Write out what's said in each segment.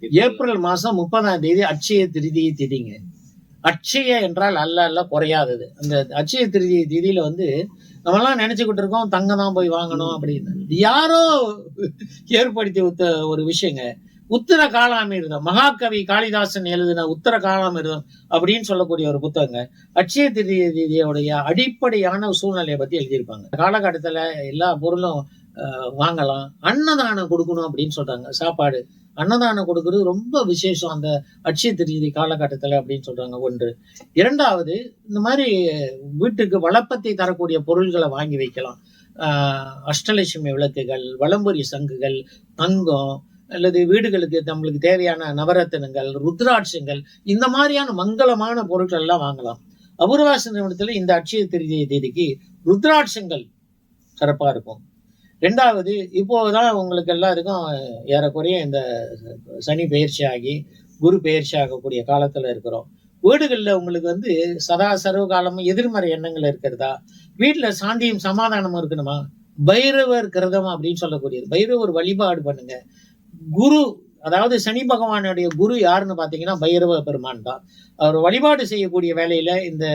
April மாசம் முப்பதாம் தேதி அட்சய திருதி திதிங்க. அட்சய என்றால் அல்ல அல்ல குறையாதது. அந்த அட்சய திருதி திதியில வந்து நம்மலாம் நினைச்சுக்கிட்டு இருக்கோம் தங்க தான் போய் வாங்கணும் அப்படின்னு. யாரோ ஏற்படுத்தி உத்த ஒரு விஷயங்க. உத்தர காலாமிர்தம் மகாகவி காளிதாசன் எழுதின உத்தர காலாமிர்தம் அப்படின்னு சொல்லக்கூடிய ஒரு புத்தகங்க. அட்சய திருதியோடைய அடிப்படையான சூழ்நிலையை பத்தி எழுதியிருப்பாங்க. காலகட்டத்துல எல்லா பொருளும் வாங்கலாம். அன்னதானம் கொடுக்கணும் அப்படின்னு சொல்றாங்க. சாப்பாடு. அன்னதானம் கொடுக்கறது ரொம்ப விசேஷம். அந்த அட்சய திருதி காலகட்டத்தில் அப்படின்னு சொல்றாங்க ஒன்று. இரண்டாவது இந்த மாதிரி வீட்டுக்கு வளப்பத்தை தரக்கூடிய பொருள்களை வாங்கி வைக்கலாம். அஷ்டலட்சுமி விளக்குகள் வலம்புரி சங்குகள் தங்கம் அல்லது வீடுகளுக்கு நம்மளுக்கு தேவையான நவரத்தினங்கள் ருத்ராட்சங்கள் இந்த மாதிரியான மங்களமான பொருட்கள் எல்லாம் வாங்கலாம். அபூர்வாச நிறுவனத்தில் இந்த அட்சய திருதி தேதிக்கு ருத்ராட்சங்கள் சிறப்பாக இருக்கும். ரெண்டாவது இப்போதான் உங்களுக்கு எல்லாருக்கும் ஏறக்குறைய இந்த சனி பயிற்சி ஆகி குரு பயிற்சி ஆகக்கூடிய காலத்துல இருக்கிறோம். வீடுகளில் உங்களுக்கு வந்து சதா சர்வ காலமும் எதிர்மறை எண்ணங்கள் இருக்கிறதா? வீட்டில் சாந்தியும் சமாதானமும் இருக்கணுமா? பைரவர் கிரதம் அப்படின்னு சொல்லக்கூடியது. பைரவர் வழிபாடு பண்ணுங்க. குரு அதாவது சனி பகவானுடைய குரு யாருன்னு பார்த்தீங்கன்னா பைரவ பெருமான் தான். அவர் வழிபாடு செய்யக்கூடிய வேலையில இந்த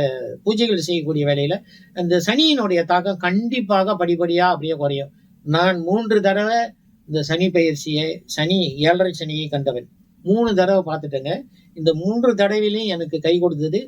பூஜைகள் செய்யக்கூடிய வேலையில இந்த சனியினுடைய தாக்கம் கண்டிப்பாக படிப்படியா அப்படியே குறையும். நான் மூன்று தடவை இந்த சனி பயிற்சியை சனி ஏழரை சனியை கண்டவன். மூணு தடவை பார்த்துட்டேங்க. இந்த மூன்று தடவையிலையும் எனக்கு கை கொடுத்தது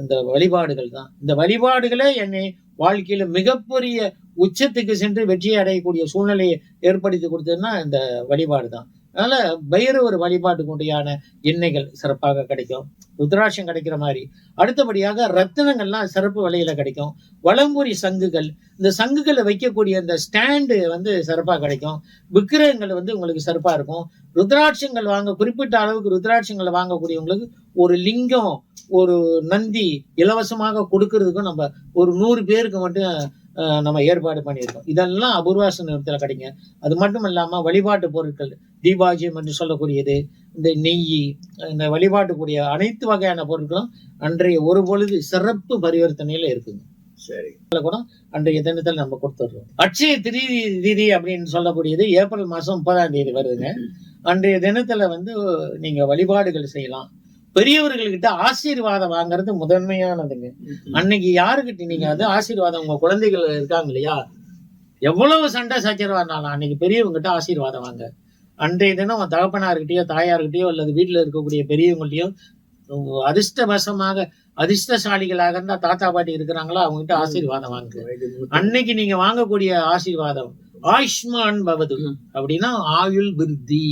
இந்த வழிபாடுகள் தான். இந்த வழிபாடுகளே என்னை வாழ்க்கையில மிகப்பெரிய உச்சத்துக்கு சென்று வெற்றி அடையக்கூடிய சூழ்நிலையை ஏற்படுத்தி கொடுத்ததுன்னா இந்த வழிபாடு தான். அதனால பைரவர் வழிபாட்டுக்கு உண்டையான எண்ணெய்கள் சிறப்பாக கிடைக்கும். ருத்ராட்சம் கிடைக்கிற மாதிரி. அடுத்தபடியாக ரத்தினங்கள்லாம் சிறப்பு விலையில கிடைக்கும். வளம்புரி சங்குகள் இந்த சங்குகளை வைக்கக்கூடிய இந்த ஸ்டாண்டு வந்து சிறப்பாக கிடைக்கும். விக்கிரகங்கள் வந்து உங்களுக்கு சிறப்பாக இருக்கும். ருத்ராட்சங்கள் வாங்க குறிப்பிட்ட அளவுக்கு ருத்ராட்சங்களை வாங்கக்கூடியவங்களுக்கு ஒரு லிங்கம் ஒரு நந்தி இலவசமாக கொடுக்கறதுக்கும் நம்ம ஒரு நூறு பேருக்கு மட்டும் நம்ம ஏற்பாடு பண்ணியிருக்கோம். இதெல்லாம் அபூர்வாச நிறுவனத்தில் கிடைங்க. அது மட்டும் இல்லாம வழிபாட்டு பொருட்கள் தீபாஜியம் என்று சொல்லக்கூடியது இந்த நெய் இந்த வழிபாட்டுக்குரிய அனைத்து வகையான பொருட்களும் அன்றைய ஒரு பொழுது சிறப்பு பரிவர்த்தனையில இருக்குங்க. சரி. அன்றைய தினத்தில் நம்ம கொடுத்துடுறோம். அட்சய திரிதி திதி அப்படின்னு சொல்லக்கூடியது ஏப்ரல் மாசம் முப்பதாம் தேதி வருதுங்க. அன்றைய தினத்துல வந்து நீங்க வழிபாடுகள் செய்யலாம். பெரியவர்கள்கிட்ட ஆசீர்வாதம் வாங்குறது முதன்மையானதுங்க. அன்னைக்கு யாருக்கிட்ட நீங்க வந்து ஆசீர்வாதம் உங்க குழந்தைகள் இருக்காங்க இல்லையா? எவ்வளவு சண்டை சச்சரவா இருந்தாலும் அன்னைக்கு பெரியவங்ககிட்ட ஆசீர்வாதம் வாங்க. அன்றைய தினம் தகப்பனார்கிட்டயோ தாயார்கிட்டயோ அல்லது வீட்டுல இருக்கக்கூடிய பெரியவங்கள்ட்டயோ அதிர்ஷ்டவசமாக அதிர்ஷ்டசாலிகளாக இருந்தா தாத்தா பாட்டி இருக்கிறாங்களோ அவங்ககிட்ட ஆசீர்வாதம் வாங்க. அன்னைக்கு நீங்க வாங்கக்கூடிய ஆசீர்வாதம் ஆயுஷ்மான் பவது அப்படின்னா ஆயுள் விருத்தி.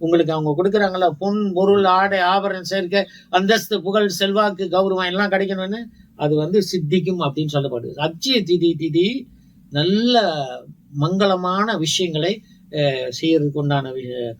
உங்களுக்கு அவங்க கொடுக்குறாங்களா? பொன் பொருள் ஆடை ஆபரணம் சேர்க்க அந்தஸ்து புகழ் செல்வாக்கு கௌரவம் எல்லாம் கிடைக்கணும்னு அது வந்து சித்திக்கும் அப்படின்னு சொல்லப்படுது. அச்சய திதி திதி நல்ல மங்களமான விஷயங்களை அஹ், செய்யறதுக்கு உண்டான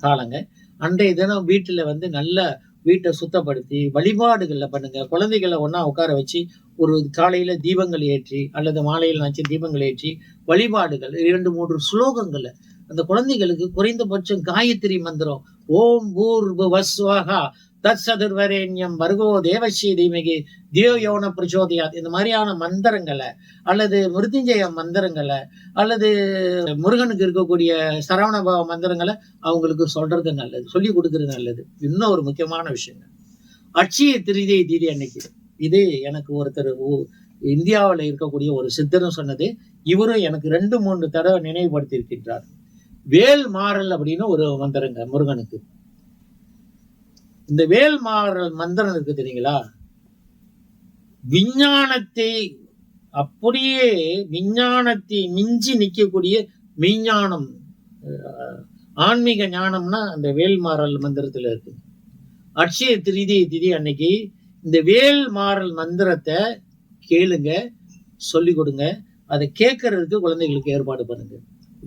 காலங்க. அன்றைய தினம் வீட்டுல வந்து நல்ல வீட்டை சுத்தப்படுத்தி வழிபாடுகளில் பண்ணுங்க. குழந்தைகளை ஒண்ணா உட்கார வச்சு ஒரு காலையில தீபங்கள் ஏற்றி அல்லது மாலையில் நினச்சி தீபங்கள் ஏற்றி வழிபாடுகள் இரண்டு மூன்று ஸ்லோகங்களை அந்த குழந்தைகளுக்கு குறைந்தபட்சம் காயத்ரி மந்திரம். ஓம் பூர்வ வஸ்வகா தத் சதுர்வரேண்யம் வர்கோ தேவஸ்ரீ தீமகி தியோயோன யோன இந்த மாதிரியான மந்திரங்களை அல்லது மிருத்யுஞ்சய மந்திரங்களை அல்லது முருகனுக்கு இருக்கக்கூடிய சரவணபாவ மந்திரங்களை அவங்களுக்கு சொல்றது நல்லது சொல்லி கொடுக்கறது நல்லது. இன்னும் ஒரு முக்கியமான விஷயங்க அட்சய திருதை தீதி அன்னைக்கு. இது எனக்கு ஒருத்தர் இந்தியாவில் இருக்கக்கூடிய ஒரு சித்தரும் சொன்னது இவரும் எனக்கு ரெண்டு மூன்று தடவை நினைவுபடுத்தி இருக்கின்றார் வேல் மாறல் அப்படின்னு ஒரு மந்திரங்க முருகனுக்கு. இந்த வேல் மாறல் மந்திரம் இருக்கு தெரியுங்களா? விஞ்ஞானத்தை அப்படியே விஞ்ஞானத்தை மிஞ்சி நிற்கக்கூடிய மெய்ஞானம் ஆன்மீக ஞானம்னா அந்த வேல் மாறல் மந்திரத்துல இருக்கு. அட்சய திருதி திதி அன்னைக்கு இந்த வேல் மாறல் மந்திரத்தை கேளுங்க சொல்லி கொடுங்க அதை கேட்கறதுக்கு குழந்தைகளுக்கு ஏற்பாடு பண்ணுங்க.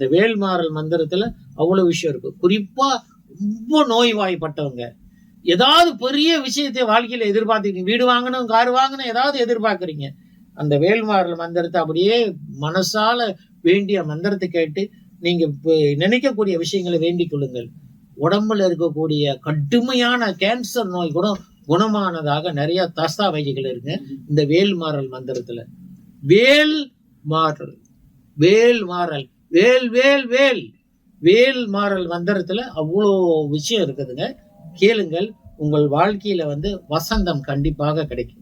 இந்த வேல்மாறல் மந்திரத்துல அவ்வளவு விஷயம் இருக்கு. குறிப்பா ரொம்ப நோய்வாய்ப்பட்டவங்க. ஏதாவது பெரிய விஷயத்தை வாழ்க்கையில எதிர்பார்த்துக்கிங்க வீடு வாங்கணும் கார் வாங்கணும் ஏதாவது எதிர்பார்க்குறீங்க. அந்த வேல்மாறல் மந்திரத்தை அப்படியே மனசால வேண்டிய மந்திரத்தை கேட்டு நீங்க நினைக்கக்கூடிய விஷயங்களை வேண்டிக் கொள்ளுங்கள். உடம்புல இருக்கக்கூடிய கடுமையான கேன்சர் நோய் கூட குணமானதாக நிறைய தஸ்தாவேஜுகள் இருக்கு இந்த வேல்மாறல் மந்திரத்துல. வேல் மாறல் வேல் மாறல் வேல் வேல் வேல். வேல் மாறல் மந்திரத்துல அவ்வளோ விஷயம் இருக்குதுங்க. கேளுங்கள் உங்கள் வாழ்க்கையில வந்து வசந்தம் கண்டிப்பாக கிடைக்கும்.